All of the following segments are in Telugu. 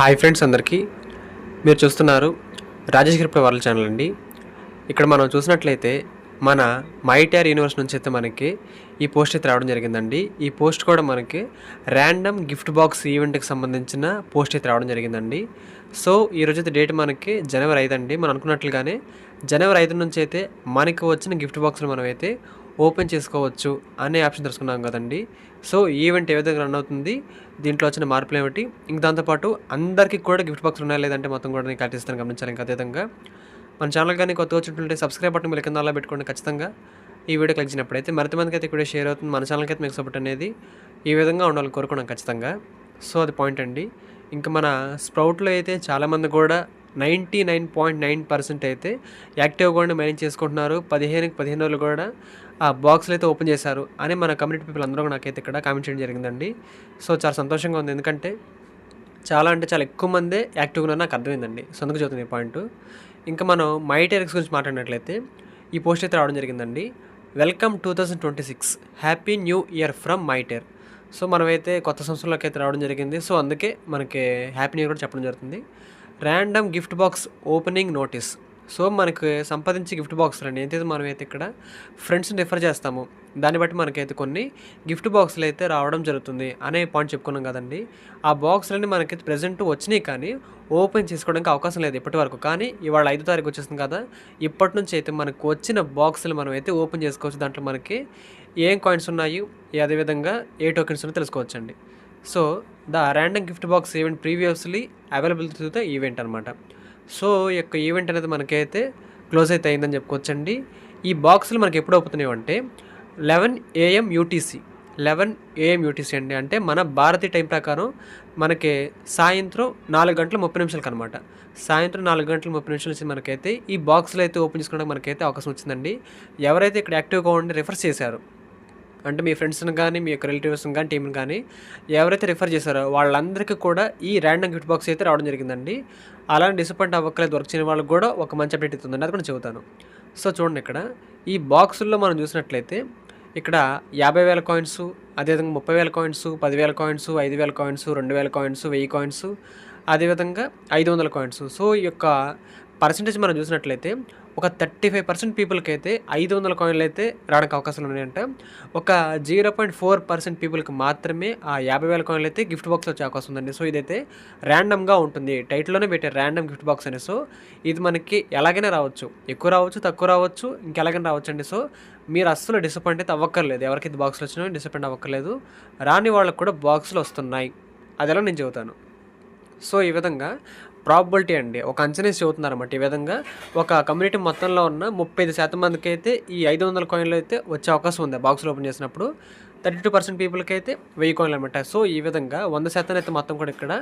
హాయ్ ఫ్రెండ్స్ అందరికీ. మీరు చూస్తున్నారు రాజేష్ క్రిప్టో వరల్డ్ ఛానల్ అండి. ఇక్కడ మనం చూసినట్లయితే మన మైటిఆర్ యూనివర్స్ నుంచి అయితే మనకి ఈ పోస్ట్ అయితే రావడం జరిగిందండి. ఈ పోస్ట్ కూడా మనకి ర్యాండమ్ గిఫ్ట్ బాక్స్ ఈవెంట్కి సంబంధించిన పోస్ట్ అయితే రావడం జరిగిందండి. సో ఈ రోజు అయితే డేట్ మనకి జనవరి ఐదు అండి మనం అనుకున్నట్లుగానే జనవరి ఐదు నుంచి అయితే మనకి వచ్చిన గిఫ్ట్ బాక్స్లు మనం అయితే ఓపెన్ చేసుకోవచ్చు అనే ఆప్షన్ తెలుసుకున్నాం కదండి. సో ఈవెంట్ ఏ విధంగా రన్ అవుతుంది దీంట్లో వచ్చిన మార్పులు ఏమిటి ఇంక దాంతోపాటు అందరికీ కూడా గిఫ్ట్ బాక్స్ ఉన్నాయా లేదంటే మొత్తం కూడా నేను కట్టిస్తాను గమనించాలి ఇంకా అదేవిధంగా మన ఛానల్ కానీ కొత్త వచ్చినట్టుంటే సబ్స్క్రైబ్ బటన్ మీరు కింద అలా పెట్టుకోండి ఖచ్చితంగా. ఈ వీడియో క్లిక్ చేసినప్పుడైతే మరింత మందికి అయితే ఇక్కడ షేర్ అవుతుంది. మన ఛానల్కి అయితే మీకు సపోర్ట్ అనేది ఈ విధంగా ఉండాలని కోరుకున్నాం ఖచ్చితంగా. సో అది పాయింట్ అండి. ఇంకా మన స్ప్రౌట్లో అయితే చాలామంది కూడా ninety nine point nine percent అయితే యాక్టివ్గా కూడా మైనింగ్ చేసుకుంటున్నారు. పదిహేనుకి పదిహేను రోజులు కూడా ఆ బాక్స్లు అయితే ఓపెన్ చేశారు అని మన కమ్యూనిటీ పీపుల్ అందరూ నాకైతే ఇక్కడ కామెంట్ చేయడం జరిగిందండి. సో చాలా సంతోషంగా ఉంది. ఎందుకంటే చాలా అంటే చాలా ఎక్కువ మందే యాక్టివ్గా ఉన్నారు. నాకు అర్థమైందండి. సొంతకు చదువుతున్న చదువుతుంది ఈ పాయింట్. ఇంకా మనం మైటెరిక్స్ గురించి మాట్లాడినట్లయితే ఈ పోస్ట్ అయితే రావడం జరిగిందండి. Welcome two thousand twenty six. Happy new year from mitre. So మనమైతే కొత్త సంవత్సరంలోకి అయితే రావడం జరిగింది. సో అందుకే మనకి హ్యాపీ న్యూ ఇయర్ కూడా చెప్పడం జరుగుతుంది. Random gift box opening notice so మనకు సంపాదించే గిఫ్ట్ బాక్సులు అండి ఏంటైతే మనమైతే ఇక్కడ ఫ్రెండ్స్ని రిఫర్ చేస్తాము. దాన్ని బట్టి మనకైతే కొన్ని గిఫ్ట్ బాక్సులు అయితే రావడం జరుగుతుంది అనే పాయింట్ చెప్పుకున్నాం కదండి. ఆ బాక్సులన్నీ మనకైతే ప్రజెంట్ వచ్చినాయి కానీ ఓపెన్ చేసుకోవడానికి అవకాశం లేదు ఇప్పటి వరకు కానీ ఇవాళ ఐదో తారీఖు వచ్చేసింది కదా ఇప్పటి నుంచి అయితే మనకు వచ్చిన బాక్సులు మనం అయితే ఓపెన్ చేసుకోవచ్చు. దాంట్లో మనకి ఏం కాయిన్స్ ఉన్నాయి అదేవిధంగా ఏ టోకెన్స్ ఉన్నాయో తెలుసుకోవచ్చండి. So the random gift box event previously available through the event అనమాట సో ఈ యొక్క ఈవెంట్ అనేది మనకైతే క్లోజ్ అయితే అయిందని చెప్పుకోవచ్చండి. ఈ బాక్సులు మనకి ఎప్పుడు అవుతున్నాయి అంటే eleven AM UTC. Eleven AM UTC అండి. అంటే మన భారతీయ టైం ప్రకారం మనకి సాయంత్రం నాలుగు గంటల ముప్పై నిమిషాలకు అనమాట సాయంత్రం నాలుగు గంటల ముప్పై నిమిషాల నుంచి మనకైతే ఈ బాక్సులు అయితే ఓపెన్ చేసుకోవడానికి మనకైతే అవకాశం వచ్చిందండి. ఎవరైతే ఇక్కడ యాక్టివ్గా ఉండి రిఫర్ చేశారు అంటే మీ ఫ్రెండ్స్ని కానీ మీ యొక్క రిలేటివ్స్ని కానీ టీంని కానీ ఎవరైతే రిఫర్ చేశారో వాళ్ళందరికీ కూడా ఈ ర్యాండమ్ గిఫ్ట్ బాక్స్ అయితే రావడం జరిగిందండి. అలానే డిసప్పాయింట్ అవ్వక్కలేదు వర్క్ చేయని వాళ్ళకి కూడా ఒక మంచి అప్డేట్ అవుతుందండి అది కూడా చెబుతాను. సో చూడండి ఇక్కడ ఈ బాక్సుల్లో మనం చూసినట్లయితే ఇక్కడ యాభై వేల కాయిన్స్ అదేవిధంగా ముప్పై వేల కాయిన్స్ పదివేల కాయిన్స్ ఐదు వేల కాయిన్స్ రెండు వేల కాయిన్స్ వెయ్యి కాయిన్స్ అదేవిధంగా ఐదు వందల కాయిన్స్ సో ఈ యొక్క పర్సంటేజ్ మనం చూసినట్లయితే ఒక థర్టీ ఫైవ్ పర్సెంట్ పీపుల్కి అయితే ఐదు వందల కాయిన్లు అయితే రావడానికి అవకాశాలు ఉన్నాయంటే. ఒక జీరో పాయింట్ ఫోర్ పర్సెంట్ పీపుల్కి మాత్రమే ఆ యాభై వేల కాయిన్లు అయితే గిఫ్ట్ బాక్స్ వచ్చే అవకాశం ఉందండి. సో ఇదైతే ర్యాండమ్గా ఉంటుంది. టైటిల్లోనే పెట్టే ర్యాండమ్ గిఫ్ట్ బాక్స్ అని సో ఇది మనకి ఎలాగైనా రావచ్చు. ఎక్కువ రావచ్చు తక్కువ రావచ్చు ఇంకెలాగైనా రావచ్చు అండి. సో మీరు అస్సలు డిసప్పాయింట్ అయితే అవ్వక్కర్లేదు. ఎవరికి ఇది బాక్స్లు వచ్చినా డిసప్పాయింట్ అవ్వక్కర్లేదు. రాని వాళ్ళకి కూడా బాక్సులు వస్తున్నాయి. అదెలా నేను చెబుతాను. సో ఈ విధంగా ప్రాబిలిటీ అండి. ఒక అంచనా చెబుతున్నారన్నమాట. ఈ విధంగా ఒక కమ్యూనిటీ మొత్తంలో ఉన్న ముప్పై ఐదు శాతం మందికి అయితే ఈ ఐదు వందల కాయిన్లు అయితే వచ్చే అవకాశం ఉంది. బాక్స్లో ఓపెన్ చేసినప్పుడు థర్టీ టూ పర్సెంట్ పీపుల్కి అయితే వెయ్యి కాయిన్లు అనమాట సో ఈ విధంగా వంద శాతం అయితే మొత్తం కూడా ఇక్కడ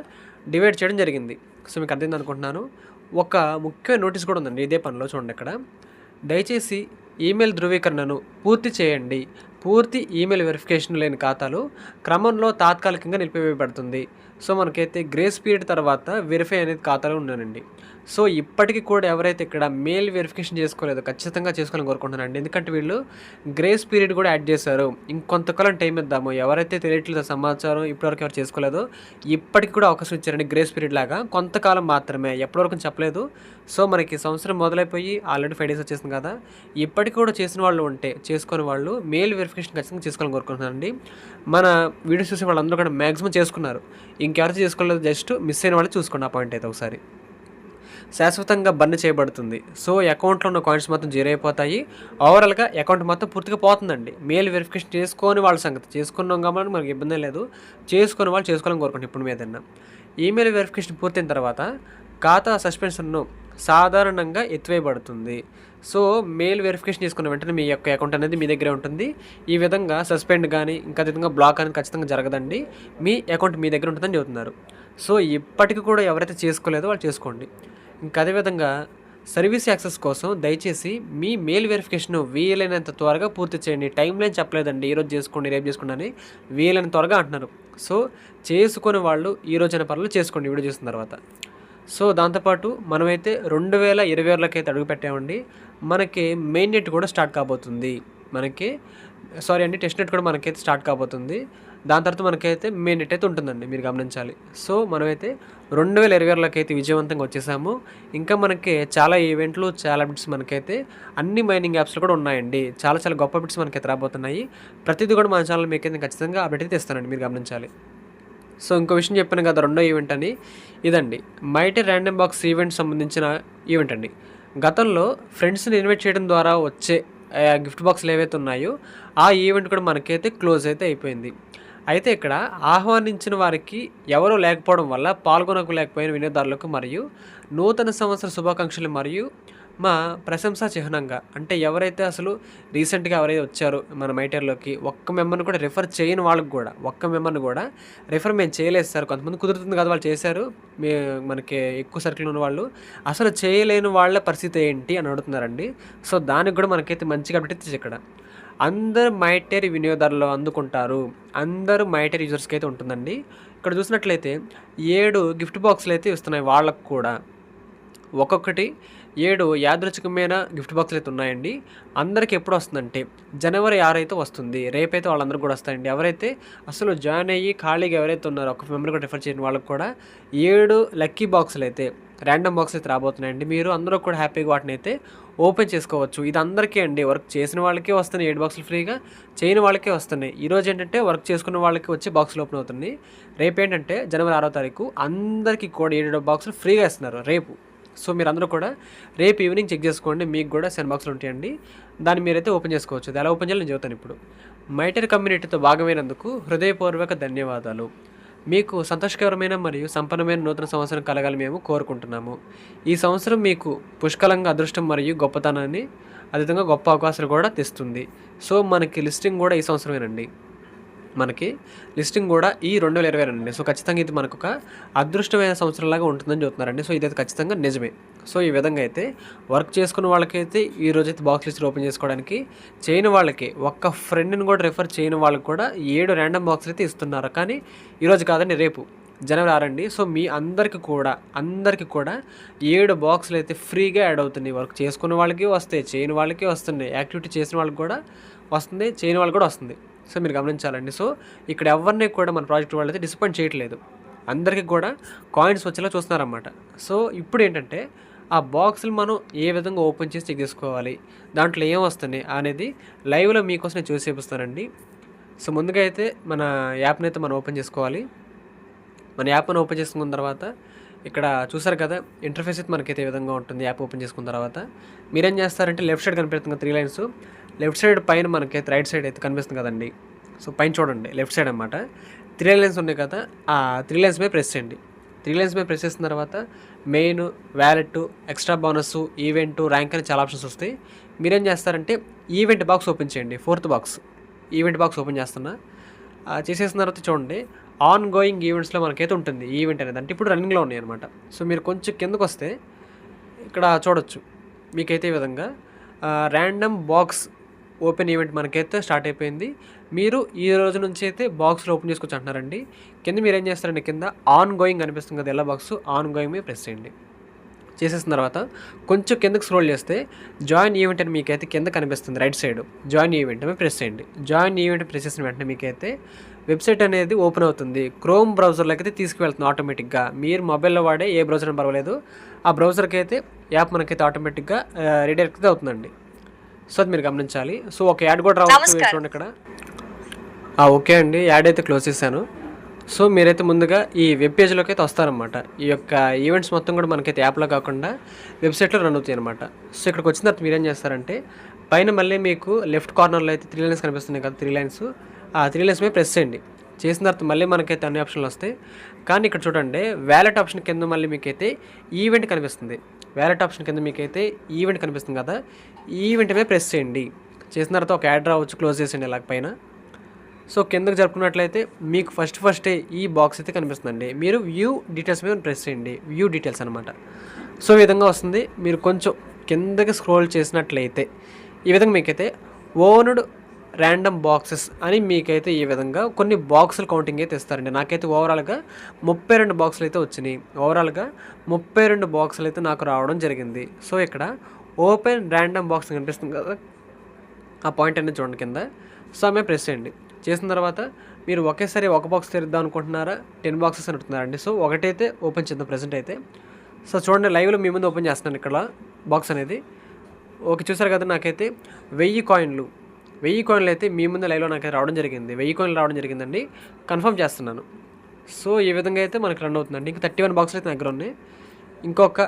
డివైడ్ చేయడం జరిగింది. సో మీకు అర్థమైంది అనుకుంటున్నాను. ఒక ముఖ్యమైన నోటీస్ కూడా ఉందండి ఇదే పనిలో చూడండి ఇక్కడ. దయచేసి ఈమెయిల్ ధృవీకరణను పూర్తి చేయండి. పూర్తి ఈమెయిల్ వెరిఫికేషన్ లేని ఖాతాలు క్రమంలో తాత్కాలికంగా నిలిపివేయబడుతుంది. సో మనకైతే గ్రేస్ పీరియడ్ తర్వాత వెరిఫై అనేది ఖాతాలో ఉన్నానండి సో ఇప్పటికీ కూడా ఎవరైతే ఇక్కడ మెయిల్ వెరిఫికేషన్ చేసుకోలేదో ఖచ్చితంగా చేసుకోవాలని కోరుకుంటున్నానండి. ఎందుకంటే వీళ్ళు గ్రేస్ పీరియడ్ కూడా యాడ్ చేశారు. ఇంకొంతకాలం టైం ఇద్దాము. ఎవరైతే తెలియట్లేదు సమాచారం ఇప్పటివరకు ఎవరు చేసుకోలేదో ఇప్పటికి కూడా అవకాశం ఇచ్చారండి గ్రేస్ పీరియడ్ లాగా. కొంతకాలం మాత్రమే. ఎప్పటివరకు చెప్పలేదు. సో మనకి సంవత్సరం మొదలైపోయి ఆల్రెడీ ఫైవ్ డేస్ వచ్చేసింది కదా. ఇప్పటికి కూడా చేసిన వాళ్ళు ఉంటే చేసుకునే వాళ్ళు మెయిల్ వెరిఫికేషన్ ఖచ్చితంగా చేసుకోవాలని కోరుకుంటున్నానండి. మన వీడియోస్ చూసే వాళ్ళందరూ కూడా మ్యాక్సిమం చేసుకున్నారు. ఇంకెవరు చేసుకోలేదు జస్ట్ మిస్ అయిన వాళ్ళు చూసుకోండి ఆ పాయింట్ అయితే ఒకసారి. శాశ్వతంగా బంద్ చేయబడుతుంది. సో అకౌంట్లో ఉన్న కాయిన్స్ మొత్తం జీరో అయిపోతాయి. ఓవరాల్గా అకౌంట్ మొత్తం పూర్తిగా పోతుందండి. మెయిల్ వెరిఫికేషన్ చేసుకొని వాళ్ళ సంగతి. చేసుకున్నాం కాబట్టి మనకి ఇబ్బంది లేదు. చేసుకుని వాళ్ళు చేసుకోవాలని కోరుకుంటాం ఇప్పుడు మీదన్నా ఈమెయిల్ వెరిఫికేషన్ పూర్తయిన తర్వాత ఖాతా సస్పెన్షన్ను సాధారణంగా ఎత్తివేయబడుతుంది. సో మెయిల్ వెరిఫికేషన్ చేసుకున్న వెంటనే మీ యొక్క అకౌంట్ అనేది మీ దగ్గరే ఉంటుంది. ఈ విధంగా సస్పెండ్ కానీ ఇంకా విధంగా బ్లాక్ అని ఖచ్చితంగా జరగదండి. మీ అకౌంట్ మీ దగ్గర ఉంటుందని చెబుతున్నారు. సో ఇప్పటికి కూడా ఎవరైతే చేసుకోలేదో వాళ్ళు చేసుకోండి. ఇంకా అదేవిధంగా సర్వీస్ యాక్సెస్ కోసం దయచేసి మీ మెయిల్ వెరిఫికేషన్ వీలైనంత త్వరగా పూర్తి చేయండి. టైం లైన్ చెప్పలేదండి. ఈరోజు చేసుకోండి రేపు చేసుకోండి అని వీలైనంత త్వరగా అంటున్నారు. సో చేసుకునే వాళ్ళు ఈ రోజైన పనులు చేసుకోండి వీడియో చేసిన తర్వాత. సో దాంతోపాటు మనమైతే రెండు వేల ఇరవై ఆరులకైతే అయితే అడుగు పెట్టామండి మనకి మెయిన్ నెట్ కూడా స్టార్ట్ కాబోతుంది. మనకి సారీ అండి టెస్ట్ నెట్ కూడా మనకైతే స్టార్ట్ కాబోతుంది. దాని తర్వాత మనకైతే మెయిన్ నెట్ అయితే ఉంటుందండి మీరు గమనించాలి. సో మనమైతే రెండు వేల ఇరవై ఆరులోకి అయితే విజయవంతంగా వచ్చేసాము. ఇంకా మనకి చాలా ఈవెంట్లు చాలా బిట్స్ మనకైతే అన్ని మైనింగ్ యాప్స్లో కూడా ఉన్నాయండి. చాలా చాలా గొప్ప బిట్స్ మనకైతే రాబోతున్నాయి. ప్రతిదీ కూడా మన ఛానల్ మీకైతే ఖచ్చితంగా అప్డేట్ అయితే ఇస్తానండి మీరు గమనించాలి. సో ఇంకో విషయం చెప్పాను కదా రెండో ఈవెంట్ అని. ఇదండి మైటీ ర్యాండమ్ బాక్స్ ఈవెంట్ సంబంధించిన ఈవెంట్ అండి. గతంలో ఫ్రెండ్స్ని ఇన్వైట్ చేయడం ద్వారా వచ్చే గిఫ్ట్ బాక్స్లు ఏవైతే ఉన్నాయో ఆ ఈవెంట్ కూడా మనకైతే క్లోజ్ అయితే అయిపోయింది. అయితే ఇక్కడ ఆహ్వానించిన వారికి ఎవరూ లేకపోవడం వల్ల పాల్గొనలేకపోయిన వినియోగదారులకు మరియు నూతన సంవత్సర శుభాకాంక్షలు మరియు మా ప్రశంసా చిహ్నంగా. అంటే ఎవరైతే అసలు రీసెంట్గా ఎవరైతే వచ్చారో మన మైటర్లోకి ఒక్క మెంబర్ని కూడా రిఫర్ చేయని వాళ్ళకి కూడా ఒక్క మెంబర్ని కూడా రిఫర్ మేము చేయలేదు సార్. కొంతమంది కుదురుతుంది కదా వాళ్ళు చేశారు. మీ మనకి ఎక్కువ సర్కిల్ ఉన్న వాళ్ళు. అసలు చేయలేని వాళ్ళ పరిస్థితి ఏంటి అని అడుగుతున్నారండి. సో దానికి కూడా మనకైతే మంచిగా అప్డేట్ ఇచ్చేసి ఇక్కడ. అందరు మైటేర్ వినియోగదారులు అందుకుంటారు. అందరూ మైటేర్ యూజర్స్కి అయితే ఉంటుందండి. ఇక్కడ చూసినట్లయితే ఏడు గిఫ్ట్ బాక్సులు అయితే ఇస్తున్నాయి వాళ్ళకు కూడా. ఒక్కొక్కటి ఏడు యాదృచ్ఛికమైన గిఫ్ట్ బాక్సులు అయితే ఉన్నాయండి. అందరికి ఎప్పుడు వస్తుందంటే జనవరి ఆరు అయితే వస్తుంది. రేపైతే వాళ్ళందరూ కూడా వస్తాయండి ఎవరైతే అసలు జాయిన్ అయ్యి ఖాళీగా ఎవరైతే ఉన్నారో ఒక మెంబర్ కూడా రిఫర్ చేయని వాళ్ళకి కూడా ఏడు లక్కీ బాక్సులు అయితే ర్యాండమ్ బాక్స్ అయితే రాబోతున్నాయండి. మీరు అందరూ కూడా హ్యాపీగా వాటిని అయితే ఓపెన్ చేసుకోవచ్చు. ఇది అందరికీ అండి. వర్క్ చేసిన వాళ్ళకే వస్తున్నాయి ఏడు బాక్సులు ఫ్రీగా చేయని వాళ్ళకే వస్తున్నాయి. ఈరోజు ఏంటంటే వర్క్ చేసుకున్న వాళ్ళకి వచ్చి బాక్సులు ఓపెన్ అవుతుంది రేపు ఏంటంటే జనవరి ఆరో తారీఖు అందరికీ కూడా ఏడు బాక్సులు ఫ్రీగా ఇస్తున్నారు. రేపు. సో మీరు అందరూ కూడా రేపు ఈవినింగ్ చెక్ చేసుకోండి మీకు కూడా సెన్ బాక్స్లు ఉంటాయండి. దాన్ని మీరైతే ఓపెన్ చేసుకోవచ్చు. అది ఎలా ఓపెన్ చేయాలి నేను చెబుతాను ఇప్పుడు. మైటర్ కమ్యూనిటీతో భాగమైనందుకు హృదయపూర్వక ధన్యవాదాలు. మీకు సంతోషకరమైన మరియు సంపన్నమైన నూతన సంవత్సరం కలగాలి మేము కోరుకుంటున్నాము. ఈ సంవత్సరం మీకు పుష్కలంగా అదృష్టం మరియు గొప్పతనాన్ని అదేవిధంగా గొప్ప అవకాశాలు కూడా తెస్తుంది. సో మనకి లిస్టింగ్ కూడా ఈ సంవత్సరమేనండి. మనకి లిస్టింగ్ కూడా ఈ రెండు వేల ఇరవై రెండు సో ఖచ్చితంగా ఇది మనకు ఒక అదృష్టమైన సంవత్సరంలాగా ఉంటుందని చెప్తున్నారండి. సో ఇదైతే ఖచ్చితంగా నిజమే. సో ఈ విధంగా అయితే వర్క్ చేసుకున్న వాళ్ళకైతే ఈ రోజు అయితే బాక్స్ లిస్ట్ ఓపెన్ చేసుకోవడానికి చేయని వాళ్ళకి ఒక్క ఫ్రెండ్ని కూడా రిఫర్ చేయని వాళ్ళకి కూడా ఏడు ర్యాండమ్ బాక్సులు అయితే ఇస్తున్నారు. కానీ ఈరోజు కాదండి రేపు జనవరి ఆరండి. సో మీ అందరికి కూడా అందరికి కూడా ఏడు బాక్సులు అయితే ఫ్రీగా యాడ్ అవుతున్నాయి. వర్క్ చేసుకున్న వాళ్ళకి వస్తాయి చేయని వాళ్ళకి వస్తున్నాయి. యాక్టివిటీ చేసిన వాళ్ళకి కూడా వస్తుంది చేయని వాళ్ళకి కూడా వస్తుంది సో మీరు గమనించాలండి. సో ఇక్కడ ఎవరిని కూడా మన ప్రాజెక్ట్ వాళ్ళు అయితే డిసప్పాయింట్ చేయట్లేదు. అందరికీ కూడా కాయిన్స్ వచ్చేలా చూస్తున్నారన్నమాట. సో ఇప్పుడు ఏంటంటే ఆ బాక్సులు మనం ఏ విధంగా ఓపెన్ చేసి చెక్ చేసుకోవాలి? దాంట్లో ఏం వస్తున్నాయి అనేది లైవ్లో మీకోసం నేను చూసి చూపిస్తానండి. సో ముందుగా అయితే మన యాప్ని అయితే మనం ఓపెన్ చేసుకోవాలి. మన యాప్ని ఓపెన్ చేసుకున్న తర్వాత ఇక్కడ చూసారు కదా ఇంటర్ఫేస్ అయితే మనకైతే విధంగా ఉంటుంది యాప్ ఓపెన్ చేసుకున్న తర్వాత. మీరేం చేస్తారంటే లెఫ్ట్ సైడ్ కనిపిస్తుంది త్రీ లైన్స్ లెఫ్ట్ సైడ్ పైన మనకైతే రైట్ సైడ్ అయితే కనిపిస్తుంది కదండి. సో పైన చూడండి లెఫ్ట్ సైడ్ అనమాట త్రీ లైన్స్ ఉన్నాయి కదా ఆ త్రీ లైన్స్ మీద ప్రెస్ చేయండి. త్రీ లైన్స్ మీద ప్రెస్ చేసిన తర్వాత main wallet extra bonus event rank అని చాలా ఆప్షన్స్ వస్తాయి. మీరేం చేస్తారంటే ఈవెంట్ బాక్స్ ఓపెన్ చేయండి fourth box. Event box open చేస్తున్నా. చేసేసిన తర్వాత చూడండి ఆన్ గోయింగ్ ఈవెంట్స్లో మనకైతే ఉంటుంది ఈవెంట్ అనేది. అంటే ఇప్పుడు రన్నింగ్లో ఉన్నాయి అనమాట సో మీరు కొంచెం కిందకు వస్తే ఇక్కడ చూడొచ్చు. మీకైతే ఈ విధంగా ర్యాండమ్ బాక్స్ ఓపెన్ ఈవెంట్ మనకైతే స్టార్ట్ అయిపోయింది. మీరు ఈ రోజు నుంచి అయితే బాక్స్లో ఓపెన్ చేసుకోవచ్చు అంటున్నారండి. కింద మీరు ఏం చేస్తారండి కింద ఆన్ గోయింగ్ అనిపిస్తుంది కదా ఎలా బాక్స్? ఆన్ గోయింగ్ మీద ప్రెస్ చేయండి. చేసేసిన తర్వాత కొంచెం కిందకి స్క్రోల్ చేస్తే జాయిన్ ఈవెంట్ అని మీకైతే కింద కనిపిస్తుంది రైట్ సైడ్. జాయిన్ ఈవెంట్ అని ప్రెస్ చేయండి. జాయిన్ ఈవెంట్ ప్రెస్ చేసిన వెంటనే మీకైతే వెబ్సైట్ అనేది ఓపెన్ అవుతుంది. క్రోమ్ బ్రౌజర్లోకి అయితే తీసుకువెళ్తుంది ఆటోమేటిక్గా. మీరు మొబైల్లో వాడే ఏ బ్రౌజర్ అని పర్వాలేదు. ఆ బ్రౌజర్కి అయితే యాప్ మనకైతే ఆటోమేటిక్గా రీడైరెక్ట్ అయితే అవుతుందండి. సో అది మీరు గమనించాలి. సో ఒక యాడ్ కూడా రావచ్చు చూడండి ఇక్కడ. ఓకే అండి. యాడ్ అయితే క్లోజ్ చేశాను. సో మీరైతే ముందుగా ఈ వెబ్ పేజ్లోకి అయితే వస్తారనమాట ఈ యొక్క ఈవెంట్స్ మొత్తం కూడా మనకైతే యాప్లో కాకుండా వెబ్సైట్లో రన్ అవుతాయి అనమాట సో ఇక్కడికి వచ్చిన తర్వాత మీరేం చేస్తారంటే పైన మళ్ళీ మీకు లెఫ్ట్ కార్నర్లో అయితే త్రీ లైన్స్ కనిపిస్తున్నాయి కదా త్రీ లైన్స్. ఆ త్రీ లైన్స్ మీద ప్రెస్ చేయండి. చేసిన తర్వాత మళ్ళీ మనకైతే అన్ని ఆప్షన్లు వస్తాయి. కానీ ఇక్కడ చూడండి వ్యాలెట్ ఆప్షన్ కింద మళ్ళీ మీకైతే ఈవెంట్ కనిపిస్తుంది. వ్యాలెట్ ఆప్షన్ కింద మీకైతే ఈవెంట్ కనిపిస్తుంది కదా ఈవెంట్ మీద ప్రెస్ చేయండి. చేసిన తర్వాత ఒక యాడ్ రావచ్చు క్లోజ్ చేసేయండి ఇలా పైన. సో కిందకు జరుపుకున్నట్లయితే మీకు ఫస్ట్ ఫస్టే ఈ బాక్స్ అయితే కనిపిస్తుందండి. మీరు వ్యూ డీటెయిల్స్ మీద ప్రెస్ చేయండి. వ్యూ డీటెయిల్స్ అనమాట సో ఈ విధంగా వస్తుంది. మీరు కొంచెం కిందకి స్క్రోల్ చేసినట్లయితే ఈ విధంగా మీకైతే ఓన్డ్ ర్యాండమ్ బాక్సెస్ అని మీకైతే ఈ విధంగా కొన్ని బాక్సులు కౌంటింగ్ అయితే ఇస్తారండి. నాకైతే ఓవరాల్గా ముప్పై రెండు బాక్సులు అయితే వచ్చినాయి. ఓవరాల్గా ముప్పై రెండు బాక్సులు అయితే నాకు రావడం జరిగింది. సో ఇక్కడ ఓపెన్ ర్యాండమ్ బాక్స్ కనిపిస్తుంది కదా ఆ పాయింట్ అనేది చూడండి కింద. సో ఆమె ప్రెస్ చేయండి. చేసిన తర్వాత మీరు ఒకేసారి ఒక బాక్స్ తెరుద్దాం అనుకుంటున్నారా? టెన్ బాక్సెస్ అని అనుకుంటున్నారండి సో ఒకటైతే ఓపెన్ చేద్దాం ప్రజెంట్ అయితే. సో చూడండి లైవ్లో మీ ముందు ఓపెన్ చేస్తున్నాను ఇక్కడ బాక్స్ అనేది. ఓకే చూసారు కదా నాకైతే వెయ్యి కాయిన్లు వెయ్యి కాయిన్లు అయితే మీ ముందు లైవ్లో నాకు రావడం జరిగింది. వెయ్యి కాయిన్లు రావడం జరిగిందండి. కన్ఫర్మ్ చేస్తున్నాను. సో ఈ విధంగా అయితే మనకు రన్ అవుతుందండి. ఇంకా థర్టీ వన్ బాక్స్ అయితే దగ్గర ఉన్నాయి. ఇంకొక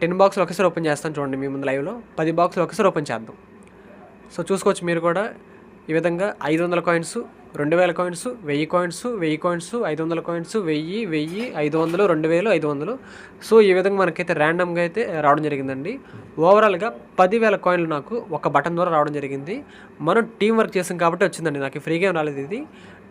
టెన్ బాక్సులు ఒకసారి ఓపెన్ చేస్తాను చూడండి మీ ముందు లైవ్లో. పది బాక్సులు ఒకసారి ఓపెన్ చేద్దాం. సో చూసుకోవచ్చు మీరు కూడా. ఈ విధంగా ఐదు వందల కాయిన్స్ రెండు వేల కాయిన్స్ వెయ్యి కాయిన్స్ వెయ్యి కాయిన్స్ ఐదు వందల కాయిన్స్ వెయ్యి వెయ్యి ఐదు వందలు రెండు వేలు ఐదు వందలు. సో ఈ విధంగా మనకైతే ర్యాండమ్గా అయితే రావడం జరిగిందండి. ఓవరాల్గా పదివేల కాయిన్లు నాకు ఒక బటన్ ద్వారా రావడం జరిగింది. మనం టీం వర్క్ చేసాం కాబట్టి వచ్చిందండి. నాకు ఫ్రీగా రాలేదు ఇది.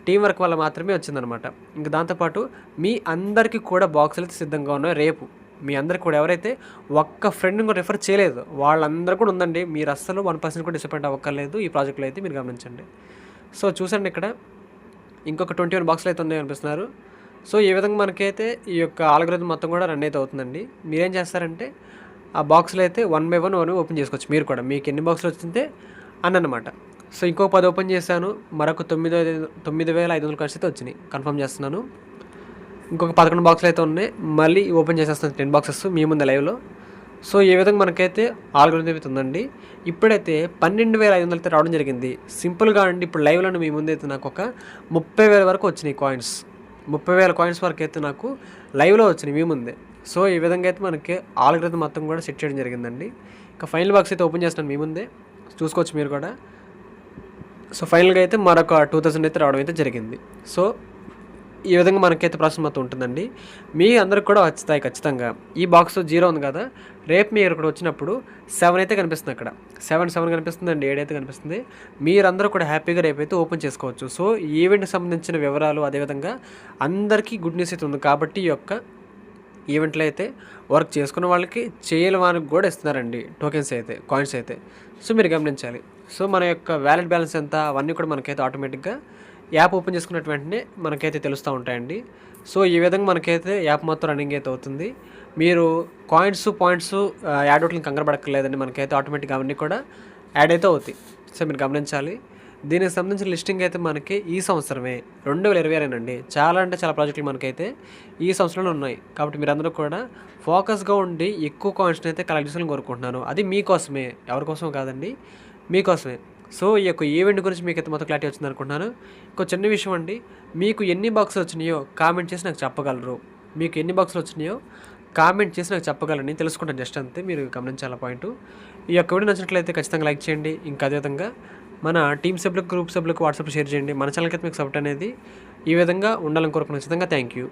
టీం వర్క్ వల్ల మాత్రమే వచ్చిందనమాట. ఇంకా దాంతోపాటు మీ అందరికీ కూడా బాక్సులు అయితే సిద్ధంగా ఉన్నాయి రేపు. మీ అందరికి కూడా ఎవరైతే ఒక్క ఫ్రెండ్ని కూడా రిఫర్ చేయలేదు వాళ్ళందరూ కూడా ఉందండి. మీరు అస్సలు వన్ పర్సెంట్ కూడా డిసప్పాయింట్ అవ్వక్కర్లేదు. ఈ ప్రాజెక్ట్లో అయితే మీరు గమనించండి. సో చూసండి ఇక్కడ. ఇంకొక ట్వంటీ వన్ బాక్స్లు అయితే ఉన్నాయి అనిపిస్తున్నారు సో ఈ విధంగా మనకైతే ఈ యొక్క ఆల్గరిథం మొత్తం కూడా రన్ అయితే అవుతుందండి? మీరేం చేస్తారంటే ఆ బాక్స్లో అయితే one by one one open చేసుకోవచ్చు. మీరు కూడా. మీకు ఎన్ని బాక్స్లు వచ్చిందే అని అనమాట సో ఇంకో పది ఓపెన్ చేశాను. మరొక తొమ్మిది ఐదు- తొమ్మిది వేల ఐదు వందల ఖర్చు అయితే వచ్చినాయి. కన్ఫర్మ్ చేస్తున్నాను. ఇంకొక పదకొండు బాక్సులు అయితే ఉన్నాయి. మళ్ళీ ఓపెన్ చేసేస్తాను టెన్ బాక్సెస్ మీ ముందు లైవ్లో సో ఈ విధంగా మనకైతే ఆల్గొరిథం అయితే ఉందండి ఇప్పుడైతే పన్నెండు వేల ఐదు వందలు అయితే రావడం జరిగింది. సింపుల్గా అండి ఇప్పుడు లైవ్లో మీ ముందు అయితే నాకు ఒక ముప్పై వేల వరకు వచ్చినాయి కాయిన్స్ ముప్పై వేల కాయిన్స్ వరకు అయితే నాకు లైవ్లో వచ్చినాయి మీ ముందే. సో ఈ విధంగా అయితే మనకి ఆల్గోరిథం మొత్తం కూడా సెట్ చేయడం జరిగిందండి. ఇంకా ఫైనల్ బాక్స్ అయితే ఓపెన్ చేస్తున్నాను మీ ముందే. చూసుకోవచ్చు మీరు కూడా. సో ఫైనల్గా అయితే మరొక టూ థౌసండ్ అయితే రావడం అయితే జరిగింది. సో ఈ విధంగా మనకైతే ప్రాసెస్ మొత్తం ఉంటుందండి. మీ అందరికి కూడా వచ్చుతాయి ఖచ్చితంగా. ఈ బాక్స్ జీరో ఉంది కదా రేపు మీరు ఇక్కడ వచ్చినప్పుడు సెవెన్ అయితే కనిపిస్తుంది అక్కడ. సెవెన్ సెవెన్ కనిపిస్తుంది అండి ఏడైతే కనిపిస్తుంది. మీరందరూ కూడా హ్యాపీగా రేపు అయితే ఓపెన్ చేసుకోవచ్చు. సో ఈవెంట్కి సంబంధించిన వివరాలు అదేవిధంగా అందరికీ గుడ్ న్యూస్ అయితే ఉంది కాబట్టి ఈ యొక్క ఈవెంట్లో అయితే వర్క్ చేసుకున్న వాళ్ళకి చేయని వారికి కూడా ఇస్తున్నారండి టోకెన్స్ అయితే కాయిన్స్ అయితే. సో మీరు గమనించాలి. సో మన యొక్క వ్యాలెట్ బ్యాలెన్స్ ఎంత అవన్నీ కూడా మనకైతే ఆటోమేటిక్గా యాప్ ఓపెన్ చేసుకున్న వెంటనే మనకైతే తెలుస్తూ ఉంటాయండి. సో ఈ విధంగా మనకైతే యాప్ మొత్తం రన్నింగ్ అయితే అవుతుంది. మీరు కాయిన్స్ పాయింట్స్ యాడ్ అవుట్లను కంగారు పడక్కర్లేదండి. మనకైతే ఆటోమేటిక్గా అవన్నీ కూడా యాడ్ అయితే అవుతాయి. సో మీరు గమనించాలి. దీనికి సంబంధించిన లిస్టింగ్ అయితే మనకి ఈ సంవత్సరమే రెండు వేల ఇరవై అండి చాలా అంటే చాలా ప్రాజెక్టులు మనకైతే ఈ సంవత్సరంలో ఉన్నాయి. కాబట్టి మీరందరూ కూడా ఫోకస్గా ఉండి ఎక్కువ కాయిన్స్ని అయితే కలెక్ట్ చేసుకోవాలని కోరుకుంటున్నాను. అది మీకోసమే ఎవరి కాదండి. మీకోసమే. సో ఈ యొక్క ఈవెంట్ గురించి మీకు అయితే మొత్తం క్లారిటీ వచ్చింది అనుకుంటున్నాను. ఒక చిన్న విషయం అండి. మీకు ఎన్ని బాక్సులు వచ్చినాయో కామెంట్ చేసి నాకు చెప్పగలరు. మీకు ఎన్ని బాక్సులు వచ్చినాయో కామెంట్ చేసి నాకు చెప్పగలని తెలుసుకుంటాను జస్ట్ అంతే. మీరు గమనించాల పాయింట్ ఈ యొక్క వీడియో నచ్చినట్లయితే ఖచ్చితంగా లైక్ చేయండి. ఇంకా అదేవిధంగా మన టీమ్ సభ్యులకు గ్రూప్ సభ్యులకు వాట్సాప్ షేర్ చేయండి. మన ఛానల్కి అయితే మీకు సపోర్ట్ అనేది ఈ విధంగా ఉండాలని కోరుకున్నాను ఖచ్చితంగా థ్యాంక్ యూ